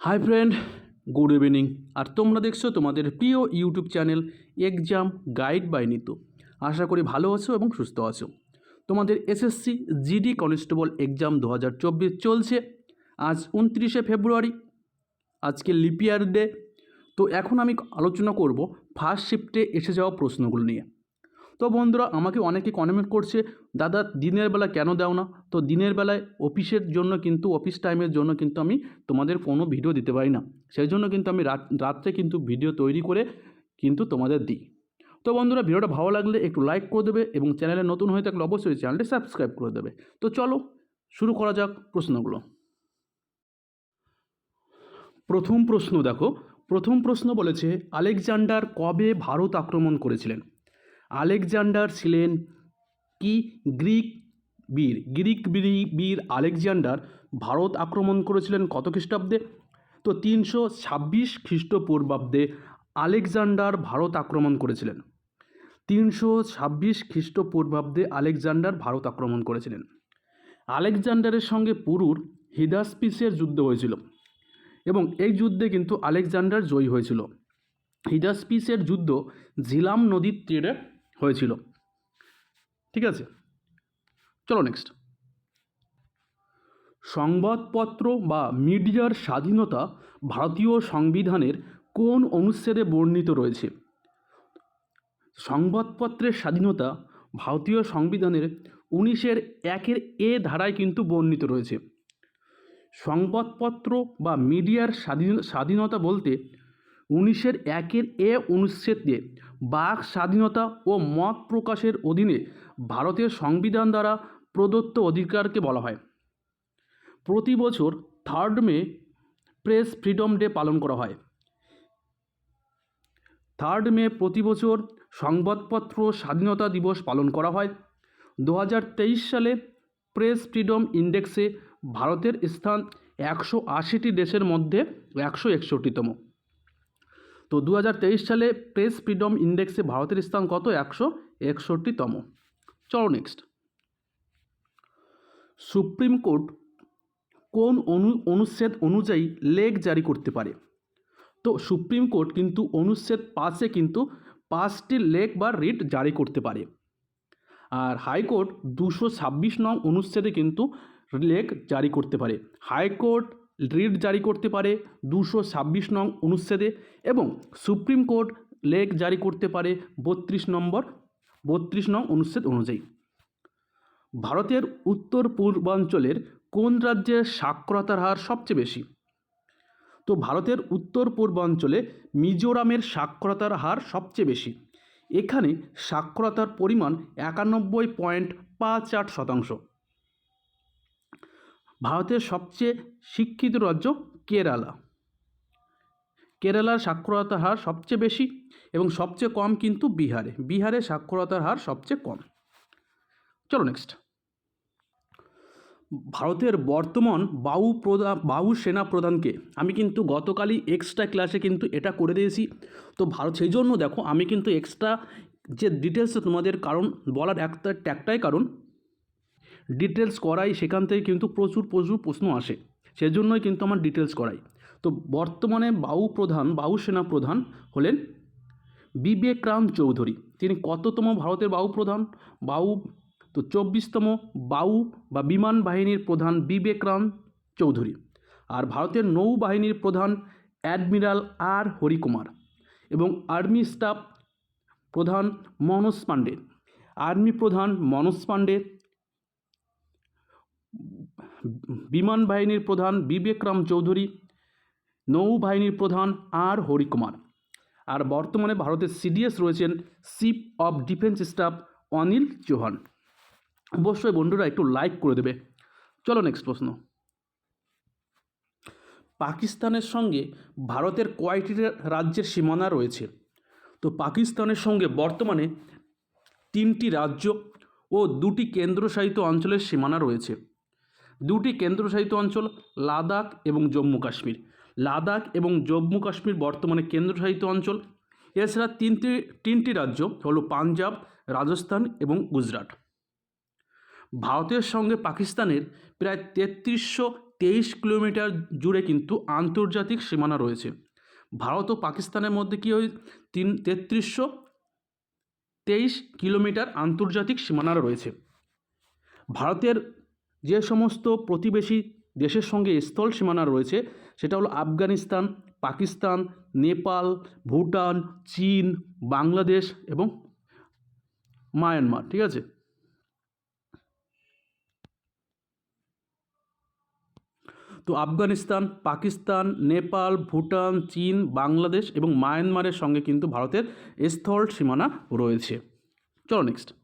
High friend good evening আর তোমরা দেখছ তোমাদের প্রিয় YouTube channel exam guide by Nitu আশা করি ভালো আছো এবং সুস্থ আছো। তোমাদের এসএসসি জিডি কনস্টেবল এক্সাম দু হাজার চব্বিশ চলছে আজ উনত্রিশে ফেব্রুয়ারি, আজকে লিপিয়ার ডে তো এখন আমি আলোচনা করব ফার্স্ট শিফটে এসে যাওয়া প্রশ্নগুলো নিয়ে। তো বন্ধুরা, আমাকে অনেকে কমেন্ট করছে, দাদা, দিনের বেলা কেন দাও না? তো দিনের বেলায় অফিসের জন্য কিন্তু, অফিস টাইমের জন্য কিন্তু আমি তোমাদের কোনো ভিডিও দিতে পারি না। সেই জন্য কিন্তু আমি রাত, রাত্রে কিন্তু ভিডিও তৈরি করে কিন্তু তোমাদের দিই। তো বন্ধুরা, ভিডিওটা ভালো লাগলে একটু লাইক করে দেবে এবং চ্যানেলে নতুন হয়ে থাকলে অবশ্যই চ্যানেলটি সাবস্ক্রাইব করে দেবে। তো চলো, শুরু করা যাক প্রশ্নগুলো। প্রথম প্রশ্ন দেখো। প্রথম প্রশ্ন বলেছে, আলেকজান্ডার কবে ভারত আক্রমণ করেছিলেন? আলেকজান্ডার ছিলেন কি? গ্রিক বীর। গ্রিক বীর- আলেকজান্ডার ভারত আক্রমণ করেছিলেন কত খ্রিস্টাব্দে? তো তিনশো ছাব্বিশ খ্রিস্টপূর্বাব্দে আলেকজান্ডার ভারত আক্রমণ করেছিলেন। তিনশো ছাব্বিশ খ্রিস্টপূর্বাব্দে আলেকজান্ডার ভারত আক্রমণ করেছিলেন। আলেকজান্ডারের সঙ্গে পুরুর হিদাসপিসের যুদ্ধ হয়েছিল এবং এই যুদ্ধে কিন্তু আলেকজান্ডার জয়ী হয়েছিল। হিদাসপিসের যুদ্ধ ঝিলাম নদীর তীরে হয়েছিল। ঠিক আছে? চলো নেক্সট সংবাদপত্র বা মিডিয়ার স্বাধীনতা ভারতীয় সংবিধানের কোন অনুচ্ছেদে বর্ণিত রয়েছে? সংবাদপত্রের স্বাধীনতা ভারতীয় সংবিধানের উনিশের একের এ ধারায় কিন্তু বর্ণিত রয়েছে। সংবাদপত্র বা মিডিয়ার স্বাধীন, স্বাধীনতা বলতে উনিশের একের এ অনুচ্ছেদে বাক স্বাধীনতা ও মত প্রকাশের অধীনে ভারতের সংবিধান দ্বারা প্রদত্ত অধিকারকে বলা হয়। প্রতি বছর third May press freedom day পালন করা হয়। থার্ড মে প্রতি বছর সংবাদপত্র স্বাধীনতা দিবস পালন করা হয়। দু হাজার তেইশ সালে প্রেস ফ্রিডম ইন্ডেক্সে ভারতের স্থান একশো আশিটি দেশের মধ্যে একশো একষট্টিতম। তো দু হাজার তেইশ সালে প্রেস ফ্রিডম ইন্ডেক্সে ভারতের স্থান কত? একশো একষট্টিতম চলো নেক্সট সুপ্রিম কোর্ট কোন অনু, অনুচ্ছেদ অনুযায়ী লেগ জারি করতে পারে? তো সুপ্রিম কোর্ট কিন্তু অনুচ্ছেদ পাঁচে কিন্তু পাঁচটি লেখ বা রিট জারি করতে পারে। আর হাইকোর্ট দুশো ছাব্বিশ নং অনুচ্ছেদে কিন্তু লেগ জারি করতে পারে। হাইকোর্ট রিট জারি করতে পারে দুশো ছাব্বিশ নং অনুচ্ছেদে এবং সুপ্রিম কোর্ট লেখ জারি করতে পারে বত্রিশ নম্বর, বত্রিশ নং অনুচ্ছেদ অনুযায়ী। ভারতের উত্তর পূর্বাঞ্চলের কোন রাজ্যের সাক্ষরতার হার সবচেয়ে বেশি? তো ভারতের উত্তর পূর্বাঞ্চলে মিজোরামের সাক্ষরতার হার সবচেয়ে বেশি। এখানে সাক্ষরতার পরিমাণ একানব্বই পয়েন্ট পাঁচ আট শতাংশ। ভারতের সবচেয়ে শিক্ষিত রাজ্য কেরালা। কেরালার সাক্ষরতার হার সবচেয়ে বেশি এবং সবচেয়ে কম কিন্তু বিহারে। বিহারে সাক্ষরতার হার সবচেয়ে কম। চলো নেক্সট ভারতের বর্তমান বায়ু প্রধান বায়ু সেনা প্রধানকে আমি কিন্তু গতকালই এক্সট্রা ক্লাসে কিন্তু এটা করে দিয়েছি। তো ভারত, সেই জন্য দেখো আমি কিন্তু এক্সট্রা যে ডিটেলস তোমাদের কারণ বলার একটা, একটাই কারণ ডিটেলস করাই, সেখান থেকে কিন্তু প্রচুর প্রচুর প্রশ্ন আসে। সেজন্যই কিন্তু আমার ডিটেলস করাই। তো বর্তমানে বাউ প্রধান বাউ সেনা প্রধান হলেন বিবেকরাম চৌধুরী। তিনি কততম ভারতের বাউ প্রধান? বাউ তো চব্বিশতম বাউ বা বিমান বাহিনীর প্রধান বিবেকরাম চৌধুরী। আর ভারতের নৌবাহিনীর প্রধান অ্যাডমিরাল আর হরিকুমার। এবং আর্মি স্টাফ প্রধান মনোজ পাণ্ডে। আর্মি প্রধান মনোজ পাণ্ডে বিমান বাহিনীর প্রধান বিবেকরাম চৌধুরী নৌবাহিনীর প্রধান আর হরিকুমার। আর বর্তমানে ভারতের সিডিএস রয়েছেন chief of defence staff Anil Chauhan. অবশ্যই বন্ধুরা একটু লাইক করে দেবে। চলো নেক্সট প্রশ্ন। পাকিস্তানের সঙ্গে ভারতের কয়টি রাজ্যের সীমানা রয়েছে। তো পাকিস্তানের সঙ্গে বর্তমানে তিনটি রাজ্য ও দুটি কেন্দ্রশাসিত অঞ্চলের সীমানা রয়েছে। দুটি কেন্দ্রশাসিত অঞ্চল, লাদাখ এবং জম্মু কাশ্মীর। লাদাখ এবং জম্মু কাশ্মীর বর্তমানে কেন্দ্রশাসিত অঞ্চল। এছাড়া তিনটি তিনটি রাজ্য হলো পাঞ্জাব, রাজস্থান এবং গুজরাট। ভারতের সঙ্গে পাকিস্তানের প্রায় তেত্রিশশো তেইশ কিলোমিটার জুড়ে কিন্তু আন্তর্জাতিক সীমানা রয়েছে। ভারত ও পাকিস্তানের মধ্যে কী হয় তিন, তেত্রিশশো তেইশ কিলোমিটার আন্তর্জাতিক সীমানা রয়েছে। ভারতের যে সমস্ত প্রতিবেশী দেশের সঙ্গে স্থল সীমানা রয়েছে, সেটা হলো আফগানিস্তান, পাকিস্তান, নেপাল, ভুটান, চীন, বাংলাদেশ এবং মায়ানমার, ঠিক আছে? তো আফগানিস্তান, পাকিস্তান, নেপাল, ভুটান, চীন, বাংলাদেশ এবং মায়ানমারের সঙ্গে কিন্তু ভারতের স্থল সীমানা রয়েছে। চলো নেক্সট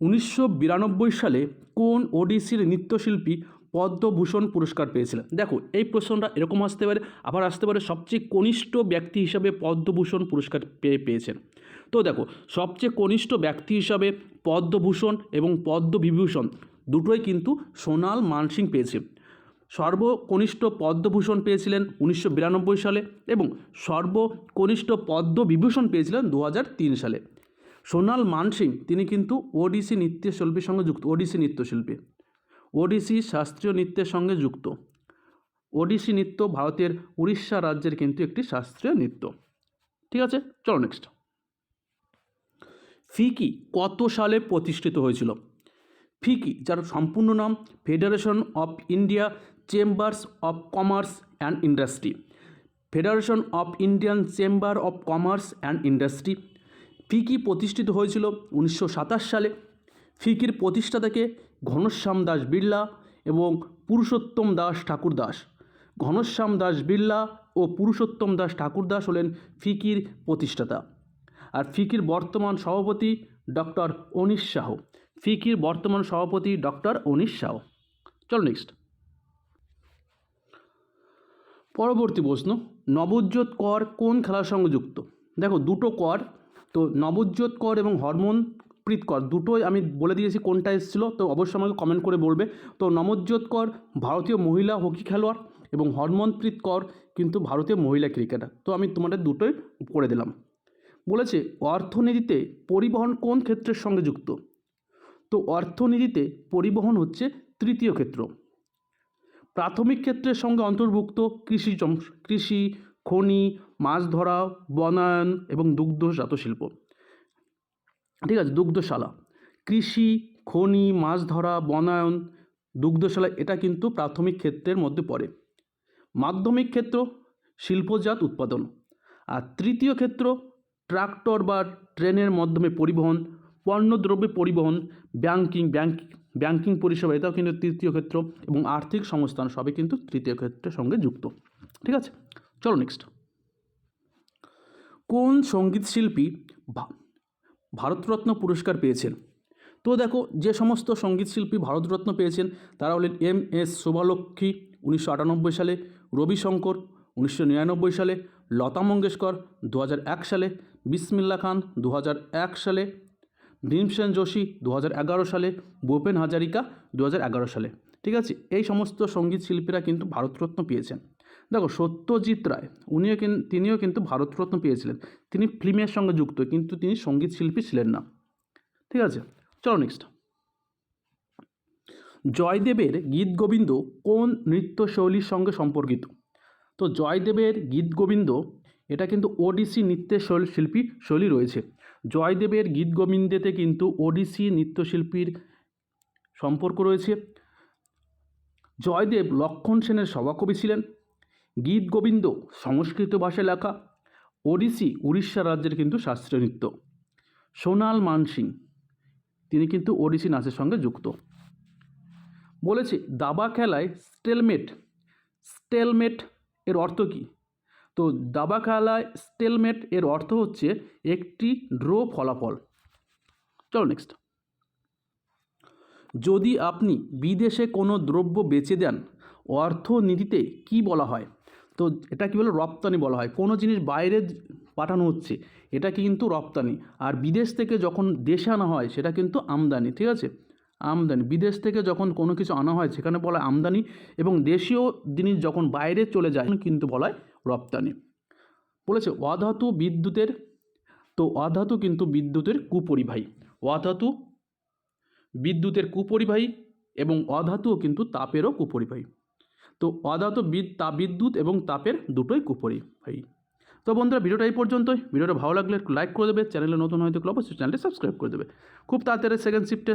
উনিশশো বিরানব্বই সালে কোন ওডিসির নৃত্যশিল্পী পদ্মভূষণ পুরস্কার পেয়েছিলেন? দেখো, এই প্রশ্নটা এরকম আসতে পারে, আবার আসতে পারে সবচেয়ে কনিষ্ঠ ব্যক্তি হিসাবে পদ্মভূষণ পুরস্কার পেয়ে পেয়েছেন। তো দেখো, সবচেয়ে কনিষ্ঠ ব্যক্তি হিসাবে পদ্মভূষণ এবং পদ্মবিভূষণ দুটোই কিন্তু সোনাল মানসিং পেয়েছে। সর্বকনিষ্ঠ পদ্মভূষণ পেয়েছিলেন উনিশশো বিরানব্বই সালে এবং সর্বকনিষ্ঠ পদ্মবিভূষণ পেয়েছিলেন দু হাজার তিন সালে। সোনাল মানসিং, তিনি কিন্তু ওডিসি নৃত্যশিল্পীর সঙ্গে যুক্ত, ওডিসি নৃত্যশিল্পী। ওডিসি শাস্ত্রীয় নৃত্যের সঙ্গে যুক্ত। ওডিসি নৃত্য ভারতের উড়িষ্যা রাজ্যের কিন্তু একটি শাস্ত্রীয় নৃত্য। ঠিক আছে? চলো নেক্সট ফিকি কত সালে প্রতিষ্ঠিত হয়েছিল? ফিকি, যার সম্পূর্ণ নাম federation of India chambers of commerce and industry federation of Indian chamber of commerce and industry FICCI প্রতিষ্ঠিত হয়েছিল উনিশশো সাতাশ সালে। ফিকির প্রতিষ্ঠাতাকে ঘনশ্যাম দাস বিড়লা এবং পুরুষোত্তম দাস ঠাকুর দাস। ঘনশ্যাম দাস বিড়লা ও পুরুষোত্তম দাস ঠাকুর দাস হলেন ফিকির প্রতিষ্ঠাতা। আর ফিকির বর্তমান সভাপতি ডক্টর অনিশ শাহ ফিকির বর্তমান সভাপতি ডক্টর অনিশ শাহ চল নেক্সট পরবর্তী প্রশ্ন, নবজ্যোৎ কর কোন খেলার সঙ্গে যুক্ত? দেখো, দুটো কর তো নবজ্যোৎ কর এবং হরমোন প্রীত কর, দুটোই আমি বলে দিয়েছি কোনটা এসেছিল, তো অবশ্যই আমাকে কমেন্ট করে বলবে। তো নবজ্যোৎ কর, ভারতীয় মহিলা হকি খেলোয়াড় এবং হরমনপ্রীত কর, কিন্তু ভারতীয় মহিলা ক্রিকেটার। তো আমি তোমাদের দুটোই করে দিলাম। বলেছে, অর্থনীতিতে পরিবহন কোন ক্ষেত্রের সঙ্গে যুক্ত? তো অর্থনীতিতে পরিবহন হচ্ছে তৃতীয় ক্ষেত্র। প্রাথমিক ক্ষেত্রের সঙ্গে অন্তর্ভুক্ত কৃষি কৃষি খনি, মাছ ধরা, বনায়ন এবং দুগ্ধজাত শিল্প। ঠিক আছে, দুগ্ধশালা। কৃষি, খনি, মাছ ধরা, বনায়ন, দুগ্ধশালা, এটা কিন্তু প্রাথমিক ক্ষেত্রের মধ্যে পড়ে। মাধ্যমিক ক্ষেত্র, শিল্পজাত উৎপাদন। আর তৃতীয় ক্ষেত্র, ট্রাক্টর বা ট্রেনের মাধ্যমে পরিবহন, পণ্যদ্রব্য পরিবহন, ব্যাংকিং, ব্যাংক, ব্যাংকিং পরিষেবা, এটাও কিন্তু তৃতীয় ক্ষেত্র এবং আর্থিক সংস্থান সবই কিন্তু তৃতীয় ক্ষেত্রের সঙ্গে যুক্ত। ঠিক আছে? চলো নেক্সট কোন সংগীত শিল্পী ভারতরত্ন পুরস্কার পেয়েছেন? তো দেখো, যে সমস্ত সংগীত শিল্পী ভারতরত্ন পেয়েছেন, তারা হলেন এম এস শোভালক্ষ্মী উনিশশো আটানব্বই সালে, রবিশঙ্কর উনিশশো নিরানব্বই সালে, লতা মঙ্গেশকর দু এক সালে, বিসমিল্লা খান দু এক সালে, ভীমসেন যোশী দু এগারো সালে, ভূপেন হাজারিকা দু এগারো সালে। ঠিক আছে, এই সমস্ত সংগীত শিল্পীরা কিন্তু ভারতরত্ন পেয়েছেন। দেখো, সত্যজিৎ রায়, উনিও তিনিও কিন্তু ভারতরত্ন পেয়েছিলেন। তিনি ফিল্মের সঙ্গে যুক্ত, কিন্তু তিনি সংগীত শিল্পী ছিলেন না। ঠিক আছে? চলো নেক্সট জয়দেবের গীত গোবিন্দ কোন নৃত্যশৈলীর সঙ্গে সম্পর্কিত? তো জয়দেবের গীত গোবিন্দ, এটা কিন্তু ওডিসি নৃত্যের শৈল- শিল্পী শৈলী রয়েছে। জয়দেবের গীত গোবিন্দেতে কিন্তু ওডিসি নৃত্যশিল্পীর সম্পর্ক রয়েছে। জয়দেব লক্ষণ সেনের সভাকবি ছিলেন। গীত গোবিন্দ, সংস্কৃত ভাষায় লেখা। ওড়িশি, উড়িষ্যা রাজ্যের কিন্তু শাস্ত্রীয় নৃত্য। সোনাল মানসিং, তিনি কিন্তু ওড়িশি নাচের সঙ্গে যুক্ত। বলেছে, দাবা খেলায় স্টেলমেট স্টেলমেট এর অর্থ কী? তো দাবা খেলায় স্টেলমেট এর অর্থ হচ্ছে একটি ড্র ফলাফল। চলো নেক্সট যদি আপনি বিদেশে কোনো দ্রব্য বেচে দেন, অর্থনীতিতে কি বলা হয়? তো এটা কী বলে রপ্তানি বলা হয়। কোনো জিনিস বাইরে পাঠানো হচ্ছে এটা কিন্তু রপ্তানি। আর বিদেশ থেকে যখন দেশে আনা হয়, সেটা কিন্তু আমদানি, ঠিক আছে? আমদানি। বিদেশ থেকে যখন কোনো কিছু আনা হয়, সেখানে বলা হয় আমদানি এবং দেশীয় জিনিস যখন বাইরে চলে যায় কিন্তু বলা হয় রপ্তানি। বলেছে, অধাতু বিদ্যুতের, তো অধাতু কিন্তু বিদ্যুতের কুপরিবাহী। অধাতু বিদ্যুতের কুপরিবাহী এবং অধাতুও কিন্তু তাপেরও কুপরিবাহী। তো অদাত বিদ তাপ বিদ্যুৎ এবং তাপের দুটোই কুপরি, ভাই। তো বন্ধুরা, ভিডিওটা এই পর্যন্তই। ভিডিওটা ভালো লাগলে একটু লাইক করে দেবে। চ্যানেলে নতুন হয়তো অবশ্যই চ্যানেলটি সাবস্ক্রাইব করে দেবে। খুব তাড়াতাড়ি সেকেন্ড শিফটে